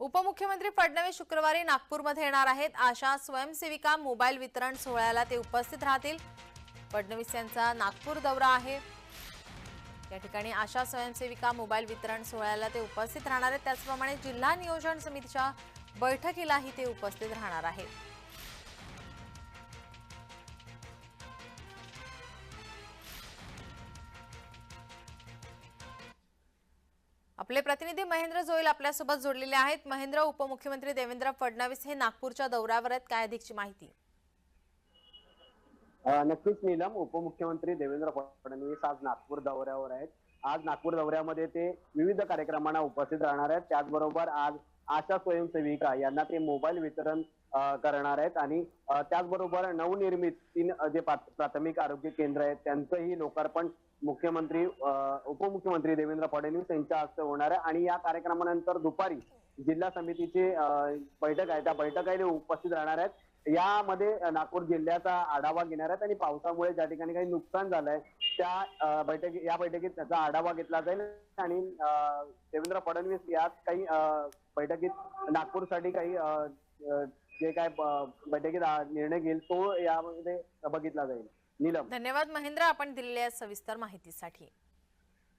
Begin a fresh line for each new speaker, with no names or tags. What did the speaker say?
उपमुख्यमंत्री फडणवीस शुक्रवारी नागपूरमध्ये येणार आहेत. आशा स्वयंसेविका मोबाईल वितरण सोहळ्याला ते उपस्थित राहतील. फडणवीस यांचा नागपूर दौरा आहे. या ठिकाणी आशा स्वयंसेविका मोबाईल वितरण सोहळ्याला ते उपस्थित राहणार आहेत. त्याचप्रमाणे जिल्हा नियोजन समितीच्या बैठकीलाही ते उपस्थित राहणार आहेत. आपले प्रतिनिधी महेंद्र जोईल आपल्यासोबत जोडलेले आहेत. महेंद्र उपमुख्यमंत्री देवेंद्र फडणवीस हे नागपूरच्या दौऱ्यावर आहेत. काय अधिकची माहिती?
नक्कीच नीलम उपमुख्यमंत्री देवेंद्र फडणवीस आज नागपूर दौऱ्यावर आहेत. आज नागपूर दौऱ्यामध्ये ते विविध कार्यक्रमांना उपस्थित राहणार आहेत. त्याचबरोबर आज आशा स्वयंसेविका यांना ते मोबाईल वितरण करणार आहेत. आणि त्याचबरोबर नवनिर्मित तीन जे प्राथ- प्राथमिक आरोग्य केंद्र आहेत त्यांचंही लोकार्पण मुख्यमंत्री उपमुख्यमंत्री देवेंद्र फडणवीस यांच्या हस्ते होणार आहे. आणि या कार्यक्रमानंतर दुपारी जिल्हा समितीची बैठक आहे. त्या बैठकाही उपस्थित राहणार आहेत. यामध्ये नागपूर जिल्ह्याचा आढावा घेणार आहेत आणि पावसामुळे ज्या ठिकाणी काही नुकसान झालंय त्या बैठकी या बैठकीत त्याचा आढावा घेतला जाईल आणि देवेंद्र फडणवीस यात काही बैठकीत नागपूरसाठी काही जे काय बैठकीत निर्णय घेईल तो यामध्ये बघितला जाईल. नीलम.
धन्यवाद महेंद्र आपण दिलेल्या सविस्तर माहितीसाठी.